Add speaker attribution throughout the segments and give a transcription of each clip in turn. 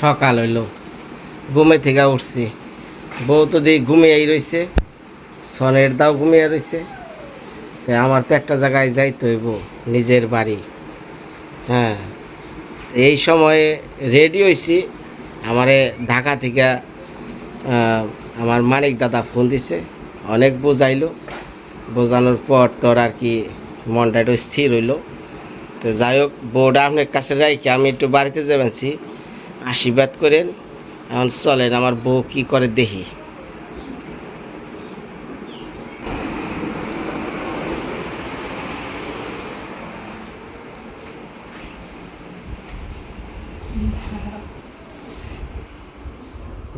Speaker 1: সকাল হইল। ঘুমে থেকে উঠছি। বউ তো দিয়ে ঘুমিয়েই রইছে। সনের দাও ঘুমিয়ে রইছে। তো আমার তো একটা জায়গায় যাইতে হইব, নিজের বাড়ি। হ্যাঁ এই সময়ে রেডি হয়েছি আমারে ঢাকা থেকে আমার মানিক দাদা ফোন দিছে। অনেক বোঝাইলো। বোঝানোর পর তোর আর কি মনটা একটু স্থির হইল। তো যাই হোক, বউটা আপনার কাছে রাইকে আমি একটু বাড়িতে যাবেনছি আশীর্বাদ করেন। এখন চলেন আমার বউ কি করে দেখি।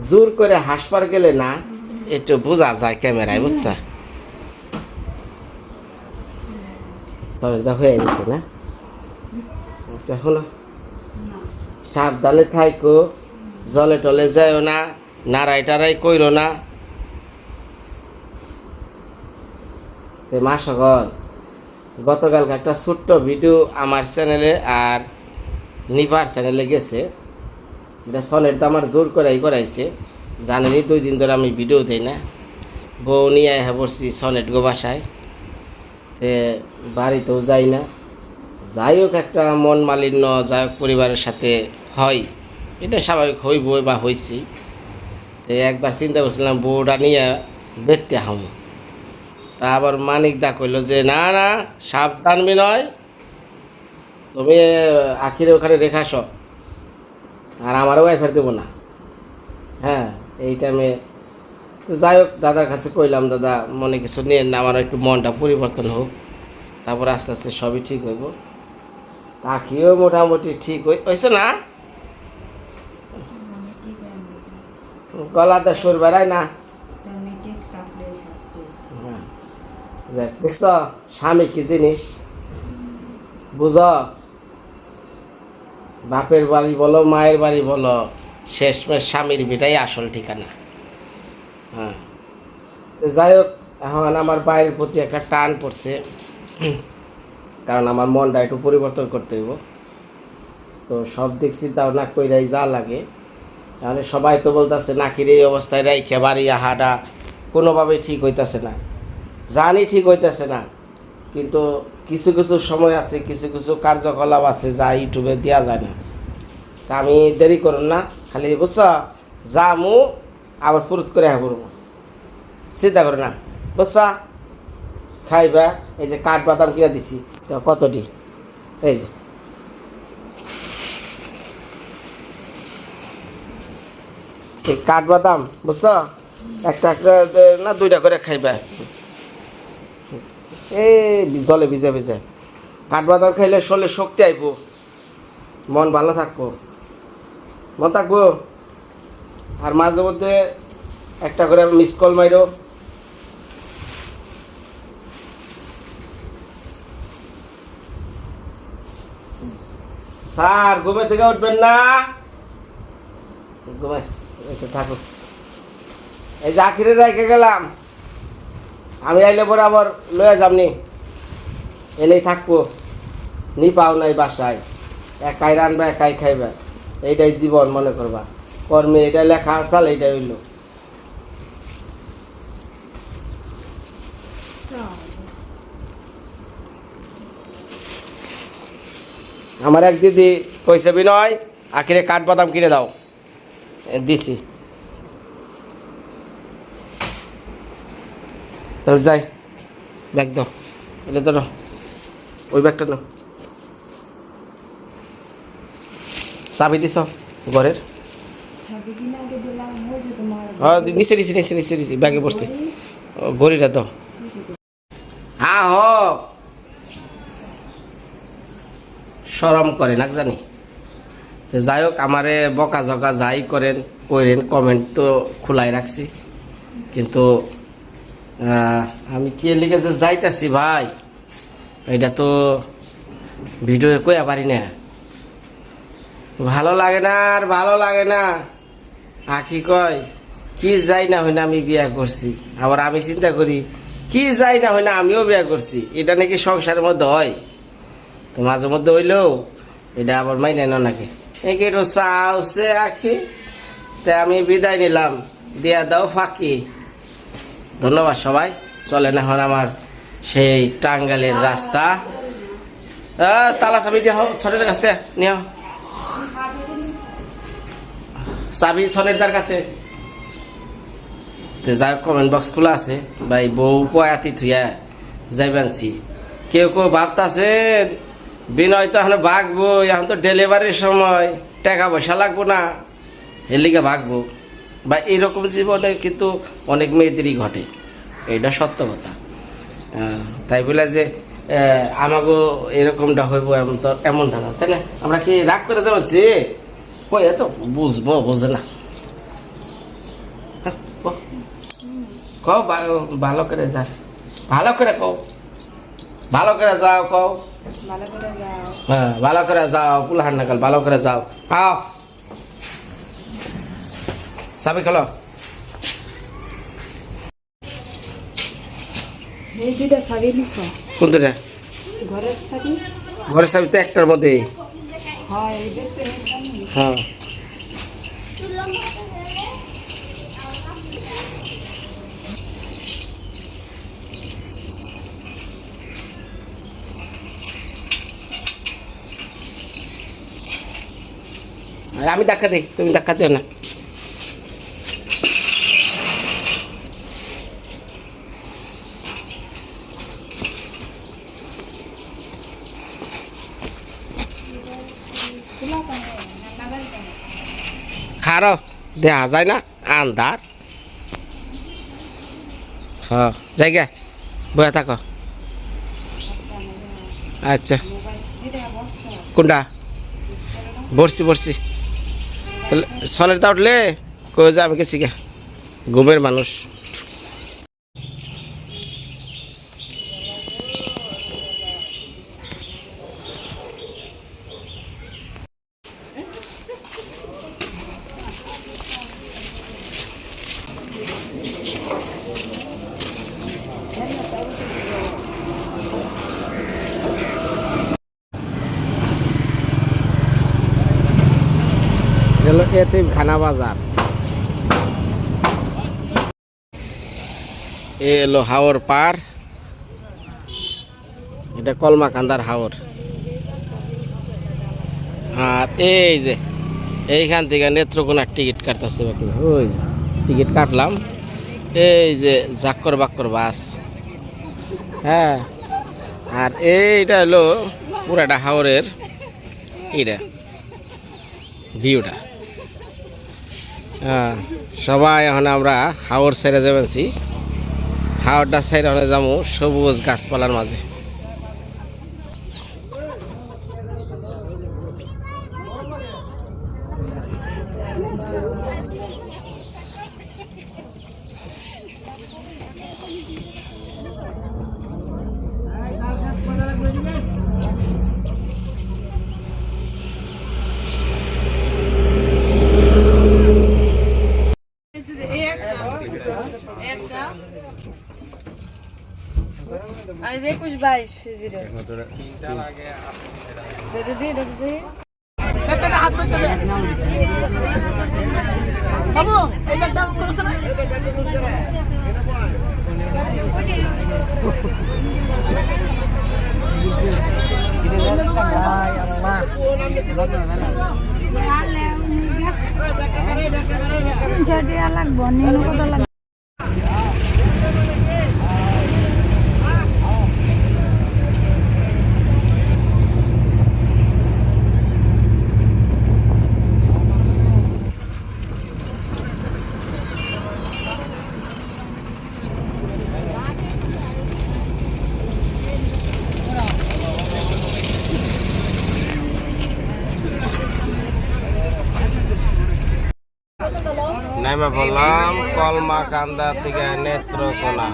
Speaker 1: জোর করে হাসপার গেলে না, একটু বোঝা যায় ক্যামেরায়, বুঝছা? তবে তো হয়ে গেছে না? আচ্ছা হলো। সাবধানে থাইকো, জলে টলে যাইও না নাড়াই টাড়াই কইরো না। মা সকল গতকালকে একটা ছোট্ট ভিডিও আমার চ্যানেলে আর নিপার চ্যানেলে গেছে। এটা সনের তো আমার জোর করাই করাইছে। জানেনই দুই দিন ধরে আমি ভিডিও দিই না। বউ নিয়ে হ্যাঁ পড়ছি সনেট গো বাসায়। বাড়িতেও যাই না। যাই হোক একটা মন মালিন্য, যাই হোক পরিবারের সাথে হয়, এটা স্বাভাবিক হইব বা হয়েছি একবার চিন্তা করছিলাম, বউটা নিয়ে দেখতে হাম। তা আবার মানিক দা কইল যে, না না, সাবধান নয় তুমি আখিরে ওখানে রেখা সব আর আমারও ওয়াইফার দেবো না। হ্যাঁ এই টাইমে তো যাই হোক, দাদার কাছে কইলাম, দাদা, মনে কিছু নিয়ে না আমার একটু মনটা পরিবর্তন হোক, তারপর আস্তে আস্তে সবই ঠিক হইব। তাকিও মোটামুটি ঠিক হয়েছে না? গলাতে সুর বেড়ায় না। দেখছ, স্বামী কি জিনিস? বুঝ, বাপের বাড়ি বলো, মায়ের বাড়ি বলো, শেষমেশ স্বামীর বিটাই আসল ঠিকানা। হ্যাঁ। যাই হোক, এখন আমার বাইরের প্রতি একটা টান পড়ছে। কারণ আমার মনটা একটু পরিবর্তন করতে হইব। তো সব দিক চিন্তা না কইরাই যা লাগে। তাহলে সবাই তো বলতেছে, নাকির এই অবস্থায় রাইখে বাড়ি হাডা কোনোভাবেই ঠিক হইতাছে না। জানি ঠিক হইতাছে না, কিন্তু কিছু কিছু সময় আছে, কিছু কিছু কার্যকলাপ আছে যা ইউটিউবে দেওয়া যায় না। তা আমি দেরি করুন না, খালি বুঝছ যা মু আবার ফুরুত করে হ্যাঁ চিন্তা করো না, বুঝছা? খাইবা, এই যে কাঠ বাদাম কিনে দিছি। তো কতটি? এই যে। এই কাঠ বাদাম, বুঝছ? একটা একটা, না, দুইটা করে খাইবা। এই জলে ভিজে ভিজে। কাঠ বাদাম খাইলে শরীরে শক্তি আইব। মন ভালো থাকব। মন থাকব? আর মাঝে মধ্যে একটা করে মিস কল মাইরো। স্যার, ঘুমে থেকে উঠবেন না। ঘুমে, এসে থাকো এই যে আখিরে রেখে গেলাম। আমি আইলে পরে আবার লয়ে যামনি। এনেই থাকব। নি পাও নাই বাসায়। একাই রানবা একাই খাইবা। এইটাই জীবন মনে করবা। কর্মে এটা লেখা আসাল এইটাই হইল। আমার এক দিদি কইছে বিনয় আখিরে কাঠ বাদাম কিনে দাও। দিছি। তাহলে যাই। ব্যাগ দাও। এটা ধরো ওই ব্যাগটা নাও। চাবি দিছ ঘরের? হ্যাঁ নিচে নিচে নিচে নিচে নিচে ব্যাগে বসছে। ঘড়িটা দাও। হ্যাঁ হ। সরম করে না জানি। তো যাই হোক, আমারে বকা ঝকা যাই করেন করেন কমেন্ট তো খোলাই রাখছি। কিন্তু আমি কে লিখে যে যাইতাছি ভাই, এটা তো ভিডিও কইয়া পারি না। ভালো লাগে না আর ভালো লাগে না। আখি কয়, কি যাই না হয় না আমি বিয়া করছি। আবার আমি চিন্তা করি, কি যাই না হয় না আমিও বিয়া করছি। এটা নাকি সংসারের মধ্যে হয়? তো মাঝে মধ্যে হইলেও এটা আবার মাইনে না নাকি? একে একটু চাও সে আখি তাই আমি বিদায় নিলাম। দিয়া দাও ফাঁকি। ধন্যবাদ সবাই। চলেন এখন আমার সেই টাঙ্গালের রাস্তা। তালা চাবি দিয়ে হোক ছনের কাছ নিও চাবি ছনের তার কাছে। তো যা কমেন্ট বক্স খোলা আছে। ভাই বউ পয়াতি থুয়া যাইবানছি। কেউ কেউ ভাবতাছেন বিনয় তো এখন ভাগবো এখন তো ডেলিভারির সময় টাকা পয়সা লাগবো না। লিগে ভাগবো। বা এরকম জীবনে কিন্তু অনেক মেয়েদেরই ঘটে এটা সত্য কথা। তাই বলে যে আমাগো এরকমটা হইব এমন তো এমনটা না তাই না? আমরা কি রাগ করে যাব? যে কই এত বুঝব বুঝে না। হ্যাঁ, কও। ভালো করে যা। ভালো করে কও। ভালো করে যাও কও। হ্যাঁ ভালো করে যাও পুলাহার নাকাল ভালো করে যাও। আও সাবি খেলো কোন দুটা
Speaker 2: ঘরের সাবি
Speaker 1: ঘরের তো একটার মধ্যে।
Speaker 2: হয় এই দেখতে নিছ
Speaker 1: হ্যাঁ আর আমি ধাক্কা দিই তুমি ধাক্কা দিও না। খারো দেখা যায় না আন্ধার। হ্যাঁ। জায়গা বয়া থাকো। আচ্ছা। কোনটা? বসছি বসছি সনের তা উঠলে কয়ে যে আমি গেছি গে ঘুমের মানুষ। গেল এতিম খানা বাজার। এ এলো হাওর পার। এটা কলমা কান্দার হাওর। আর এই যে, এইখান থেকে নেত্রকোনার টিকিট কাটতেছে ওই টিকিট কাটলাম। এই যে জাক্কর বাক্কর বাস। হ্যাঁ আর এইটা হলো পুরাটা হাওরের, এইটা, ভিউটা। হ্যাঁ সবাই এখন আমরা হাওড় সাইডে যাবেনছি হাওড়টা ওখানে যাব সবুজ গাছপালার মাঝে
Speaker 2: আর একুশ বাইশ দিলে দেখে দিই দেখে দিই
Speaker 3: ঝাড়িয়া লাগবো নিনু কত লাগবে
Speaker 1: নেমে বললাম কলমা কান্দা থেকে নেত্রকোনা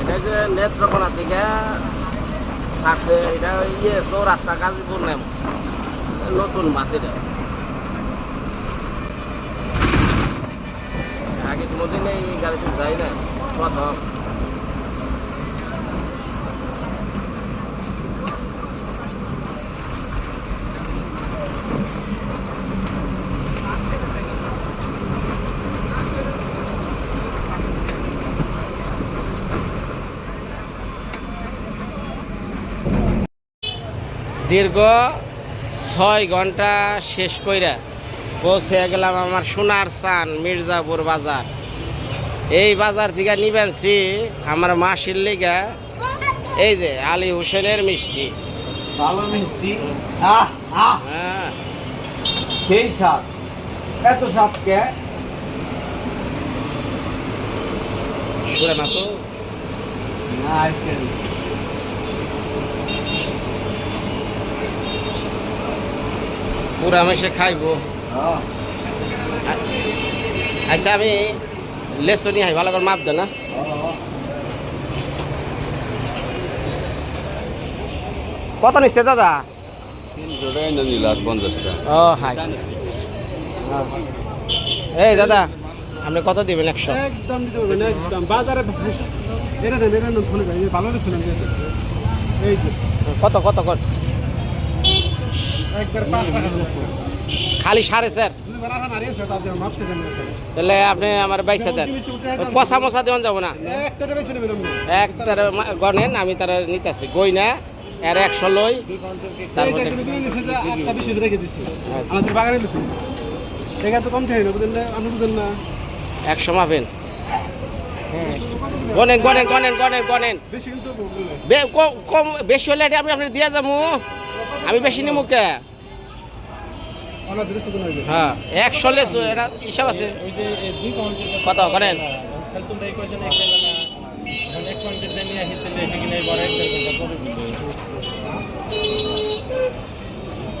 Speaker 1: এটা যে নেত্রকোনা থেকে ছাড়ছে এটা ইয়ে চৌরাস্তা গাজীপুর নেম নতুন মাছ এটা আগে কোনোদিন এই গাড়িতে যাই না প্রথম দীর্ঘ ছয় ঘণ্টা শেষ কইরা পৌঁছে গেলাম আমার সোনার সান মির্জাপুর বাজার। এই বাজার থেকে নিবেনছি আমার মাসির লিগা এই যে আলী হোসেনের মিষ্টি।
Speaker 3: ভালো মিষ্টি?
Speaker 1: হ্যাঁ।
Speaker 3: সেই স্বাদ। এত স্বাদ কে?
Speaker 1: শুনে না তো।
Speaker 3: না আইসক্রিম।
Speaker 1: পুরা মেশে খাইবো। আচ্ছা আমি লেসো নিয়ে আই ভালো করে মাপ দে না। কত নিচ্ছে দাদা? ও হাই। এই দাদা আপনি কত দিবেন একশো?
Speaker 3: একদম একদম। বাজারে ভালো এই
Speaker 1: কত কত কত
Speaker 3: একবার পাঁচ টাকা দিলে
Speaker 1: খালি সাড়ে স্যার। তাহলে আপনি আমার বাইসা দেন। পচা মশা দেওয়ান যাব না।
Speaker 3: একটা
Speaker 1: গনেন আমি তার নিতেছি। গই না এর একশো লই তারপর
Speaker 3: না
Speaker 1: একশো মাপেন। গনেন গনেন গনেন গনেন গনেন। কম বেশি হলে আমি আপনার দিয়ে যাব। আমি বেশি নিমু কে
Speaker 3: আমার দৃশ্য তো নাই
Speaker 1: হ্যাঁ একশো লেসু এটা হিসাব আছে। কত করেন।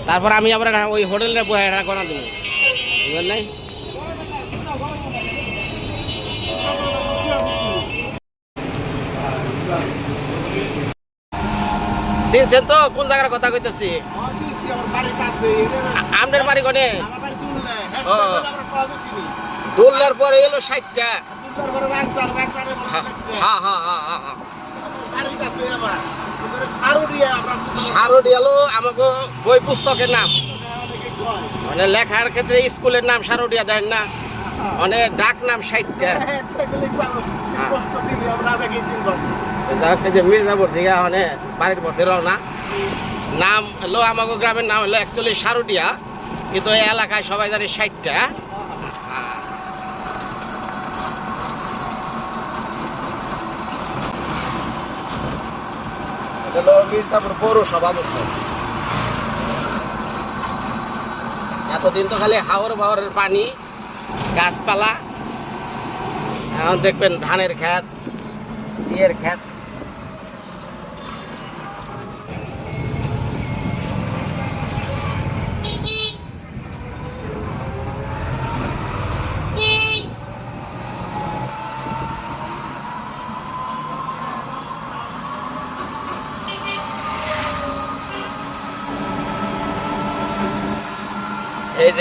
Speaker 1: তারপর আমি আবার ওই হোটেলে বসে এটা গনা দেবো বুঝলেন নাই? চিনছেন তো কোন জায়গার কথা কইতেছি? আমদের বাড়ি কোনে?
Speaker 3: যাচ্ছে
Speaker 1: দোল্লার পরে এলো ষাটটা। হ্যাঁ হ্যাঁ হ্যাঁ হ্যাঁ হ্যাঁ আমাকে বই পুস্তকের নাম। মানে লেখার ক্ষেত্রে স্কুলের নাম সারোডিয়া দেন না। মানে ডাক নাম ষাটটা।
Speaker 3: দিন বল
Speaker 1: যাক যে মির্জাপুর থেকে মানে বাড়ির পথে রওনা। নাম হলো আমাকে গ্রামের নাম হলো অ্যাকচুয়ালি সারোডিয়া কিন্তু এই এলাকায় সবাই জানে ষাটটা। এটা হলো মির্জাপুর পৌরসভা বলছে। এতদিন তো খালি হাওর বাওরের পানি গাছপালা এখন দেখবেন ধানের ক্ষেত ইয়ের ক্ষেত।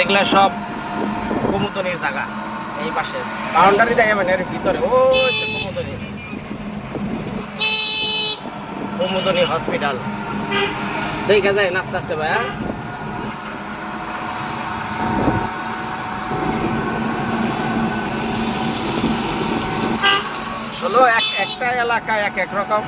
Speaker 1: এই যেগুলা সব কুমুদনির জায়গা, এই পাশে। বাউন্ডারি দেয় মানে এর ভিতরে। ও কুমুদনি। কুমুদনি হসপিটাল। দেখা যায় নাস্তে আস্তে ভাই হ্যাঁ? আসলে এক একটা এলাকায় এক এক রকম।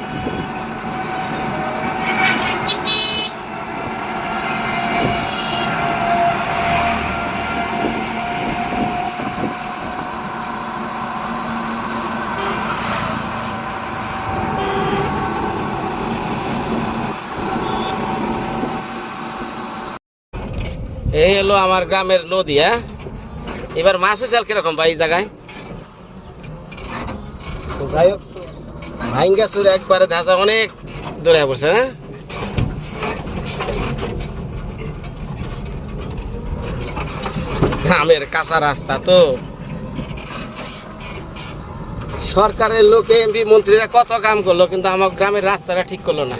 Speaker 1: এই হলো আমার গ্রামের নদী হ্যাঁ? এবার মাছ হয়েছে কীরকম ভাই জায়গায়? যাই হোক, ভাইঙ্গা চুর একবারে ধাঁচা অনেক দৌড়ে পড়ছে হ্যাঁ? গ্রামের কাঁচা রাস্তা তো। সরকারের লোকে এমপি মন্ত্রীরা কত কাম করল, কিন্তু আমার গ্রামের রাস্তাটা ঠিক করল না।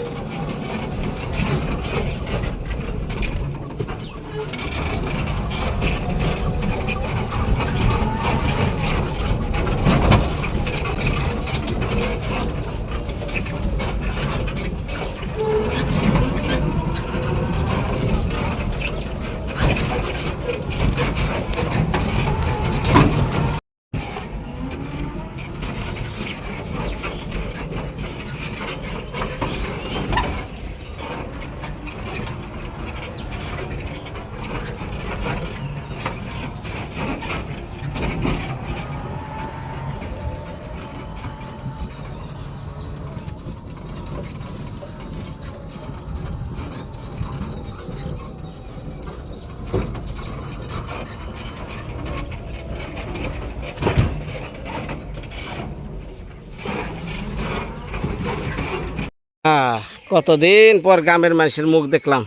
Speaker 1: কতদিন পর গ্রামের মানুষের মুখ দেখলাম।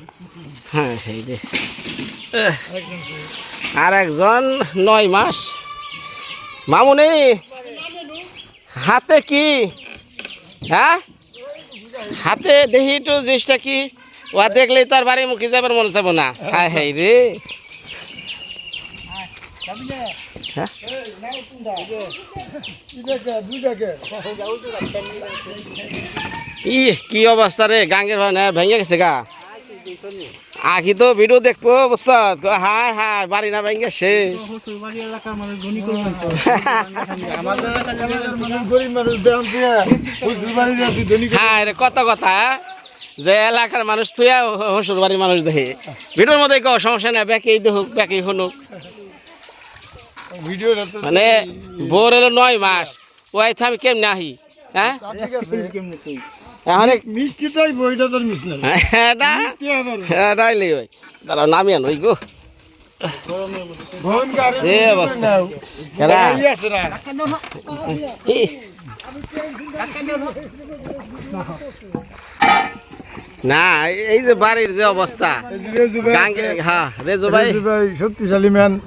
Speaker 1: হ্যাঁ আর একজন নয় মাস। মামুনি, হাতে কি? হ্যাঁ? হাতে দেখি একটু জিনিসটা কি? ও দেখলেই তো আর বাড়ি মুখে যাবার মনে যাব না। হ্যাঁ হ্যাঁ রে। হ্যাঁ? ই কি অবস্থা রে? গাঙ্গের ভাই না, ভেঙে গেছে গা। আখি তো ভিডিও দেখব, বুঝছ? হায় হায়, বাড়ি না ভেঙে শেষ। হ্যাঁ রে, কত কথা যে এলাকার মানুষ তুই হসুর বাড়ির মানুষ দেখে। ভিডিওর মধ্যে কো সমস্যা নেই, ব্যাকেই দেখুক, ব্যাকেই শুনুক। মানে বোর হলো নয় মাস তো আমি কেমনে আহি হ্যাঁ? এখন এক-
Speaker 3: মিষ্টি তাই বইটা তোর মিস না।
Speaker 1: এটা?
Speaker 3: কি আবার
Speaker 1: এটাইলে ওই। দাঁড়াও নামি আনো ওই গো। সে অবস্থা। এরা
Speaker 3: না।
Speaker 1: এই যে বাড়ির যে অবস্থা।
Speaker 3: ভাই।
Speaker 1: হ্যাঁ রেজু ভাই।
Speaker 3: শক্তিশালী ম্যান।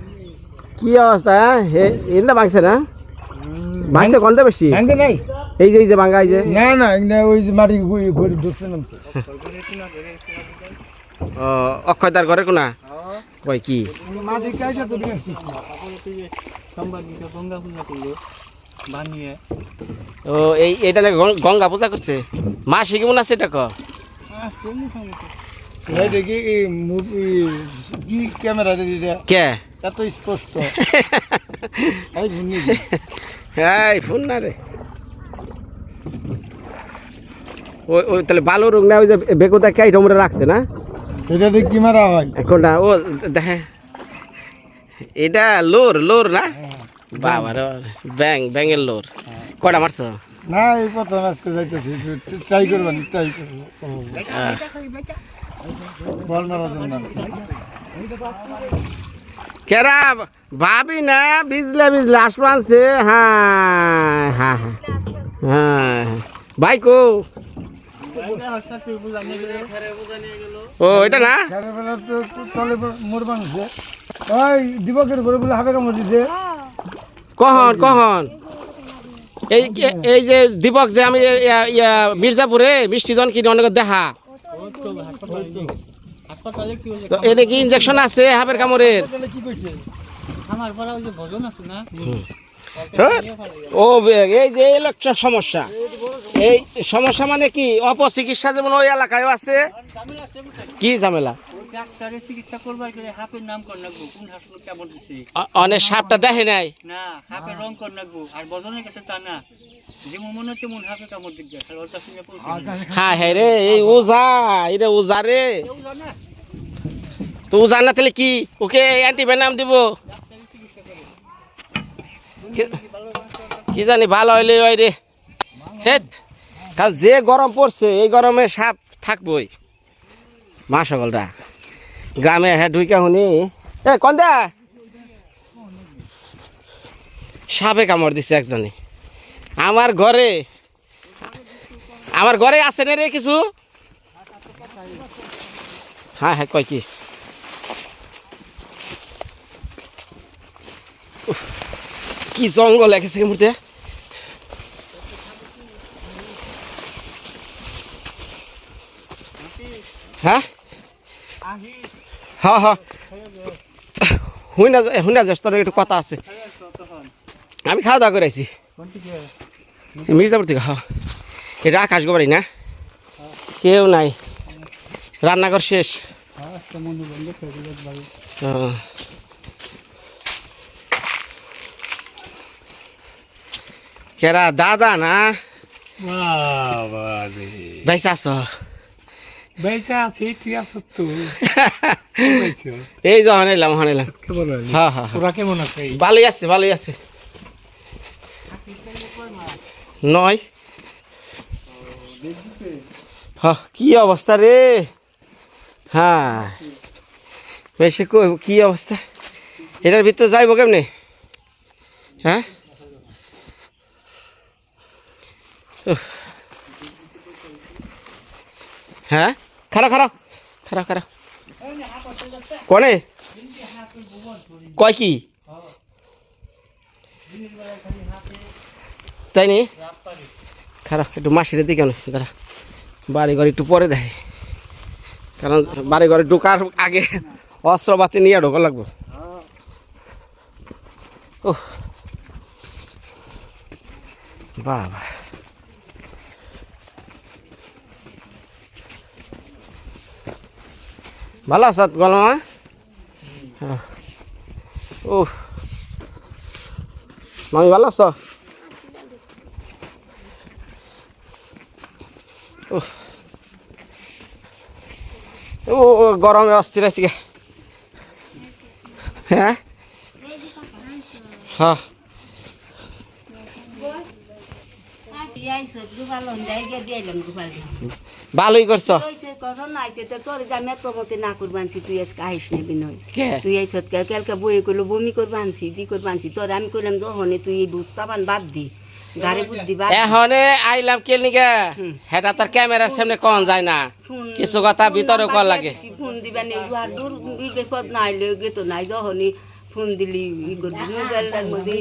Speaker 1: কি অবস্থা হ্যাঁ? এটা ভাঙছে না? ভাঙছে কোনটা বেশি।
Speaker 3: নাই?
Speaker 1: এই যে এই যে ভাঙা এই যে।
Speaker 3: না না ওই যে মাটি ঘুরে ঢুকছে না
Speaker 1: অক্ষয়দার ঘরে কোনা? কয় কি?
Speaker 3: মাটি কাইটা তো নিয়ে আসছিস।
Speaker 1: ও এই এটা গঙ্গা পূজা করছে? মাসি কেমন আছে এটা ক?
Speaker 3: দেখি মুভি কি ক্যামেরা
Speaker 1: কে?
Speaker 3: এত স্পষ্ট। এই
Speaker 1: ফোন না রে। ওই ওই তাহলে ভালো রোগ না ওই যে বেকুতা কে ডমরে রাখছে না?
Speaker 3: এটা দিয়ে কি মারা হয়?
Speaker 1: কোনটা ও দেখে। এটা লোর লোর না? বাবা রে ব্যাং ব্যাঙের লোর। কটা মারছ?
Speaker 3: না এই প্রথম আজকে যাইতেছি ট্রাই করবেন ট্রাই করব
Speaker 1: আহ,
Speaker 3: বল মারার জন্য।
Speaker 1: কেরা ভাবি না বিজলে বিজলে আসব আনছে হ্যাঁ হ্যাঁ হ্যাঁ ভাই কো। ও এটা না?
Speaker 3: দিবকের ঘরে বলে হাবে কামড় দিছে।
Speaker 1: কখন কখন? এই এই- যে দীপক যে আমি মির্জাপুরে মিষ্টিজন কিনে অনেক দেখা। এটা কি ইঞ্জেকশন আছে হাবের কামড়ের?
Speaker 3: তাহলে কি কইছে
Speaker 1: হ্যাঁ? ও এই যে এই একটা সমস্যা। এই সমস্যা মানে কি? অপচিকিৎসা যেমন ওই এলাকায় আছে। কি ঝামেলা?
Speaker 4: ডাক্তারের চিকিৎসা করবার গেলে হাফের নাম কর নাকবো। কোন হাসপাতাল কেমন দিছে?
Speaker 1: অনেক সাপটা দেখে নাই?
Speaker 4: না রং কর নাকবো। আর বদনের কাছে তা না। যেমন মনে হচ্ছে মন হাফে কামড় দিক গেছে ওর কাছে পৌঁছে
Speaker 1: হ্যাঁ হ্যাঁ রে এই ওজা এটা ওজা রে। তো ওজা না তাহলে কি? ওকে দিব। কি- কি জানি ভালো হইলে রে। হেট যে গরম পড়ছে এই গরমে সাপ থাকবই। মা সকলটা গ্রামে হ্যাঁ ঢুইকা শুনি এ, কন্দা। সাপে কামড় দিছে একজনে। আমার ঘরে আমার ঘরে আছে রে কিছু? হ্যাঁ হ্যাঁ কয় কি? কি জঙ্গল একেছে মুহূর্তে। হ্যাঁ? হ্যাঁ হ্যাঁ হুই না হুই না যাস তোর একটু কথা আছে। আমি খাওয়া দাওয়া করে আইছি মির্জাপুর থেকে হ্যাঁ এটা আকাশ গোবারি না? কেউ নাই। রান্নাঘর শেষ। কেরা দাদা না? ভাই চাষ
Speaker 4: বেসা আছে? তুই আছো তো।
Speaker 1: এই যে হন এলাম হন হ্যাঁ হ্যাঁ হ্যাঁ।
Speaker 4: ওরা কেমন আছে?
Speaker 1: ভালোই আছে ভালোই আছে। নয়। হ্যাঁ কি অবস্থা রে? হ্যাঁ। বেশি কি অবস্থা? এটার ভিতরে যাইব কেমনে? হ্যাঁ। হ্যাঁ? খারাপ খারাপ খারাপ খারাপ কনে? কয় কি? তাই নি? খারাপ, একটু মাসির দিকে বাড়ি ঘর একটু পরে দেয় কারণ বাড়ি ঘরে ঢোকার আগে অস্ত্রপাতি নিয়ে ঢোকা লাগবে। বাবা। ভালো আছো গলমা ও মামি ভালো উফ। ও গরমে অস্থির আছি। হ্যাঁ? হ্যাঁ ভালোই করছ।
Speaker 5: তুই এই সৎকার কালকে বই করল বমি করবা আনছি দি করবা আনছি। তোর আমি করলাম যখনই তুই এই বুঝ চাবান বাদ দি।
Speaker 1: এখনে আইলাম কে নিকে হেটা তোর ক্যামেরার সামনে কন যায় না। কিছু কথা ভিতরে কর লাগে।
Speaker 5: ফোন দিবা নেই আর দূর বিপদ না আইলে গেতো নাই যখনই ফোন দিলি ই করবি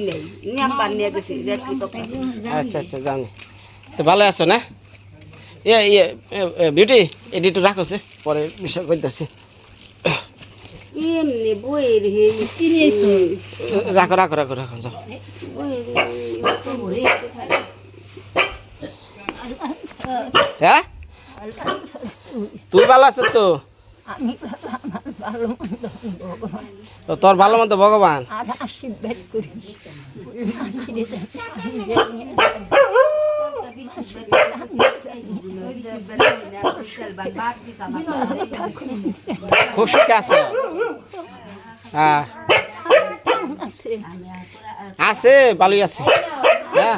Speaker 5: নেই। নাম্বার নিয়ে গেছি
Speaker 1: আচ্ছা আচ্ছা জানি। তো ভালো আছো না? ইয়ে ইয়ে বিউটি এটি একটু রাখো সে পরে বিষয় করতেছি। রাখো রাখো রাখো রাখো যাও। হ্যাঁ? তুই ভালো আছো তো? তো তোর ভালো মতো ভগবান?
Speaker 6: আশীর্বাদ করি
Speaker 1: খুব সুখে আছো? হ্যাঁ।
Speaker 6: আছে
Speaker 1: ভালোই আছে। হ্যাঁ।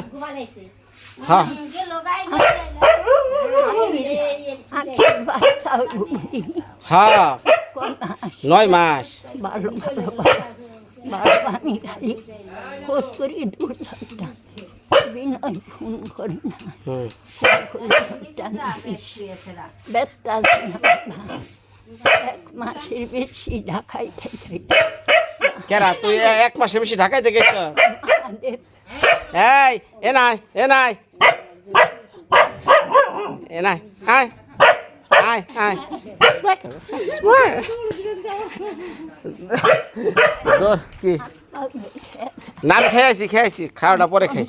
Speaker 1: হ্যাঁ। হ্যাঁ। নয় মাস।
Speaker 6: ভালো ভালো ভালো। খালি খোঁজ করি দূর থাকতাম বিনয় ফোন করি না ব্যস্ত আছে না এক মাসের বেশি ঢাকাই থেকে।
Speaker 1: কেরা তুই এক মাসের বেশি ঢাকায় থেকে এই এ নাই এ নাই। এ নাই আয় আয় আয়। স্মার্ট স্মার্ট কি? না আমি খেয়ে আছি খেয়ে আছি খাওয়াটা পরে খাই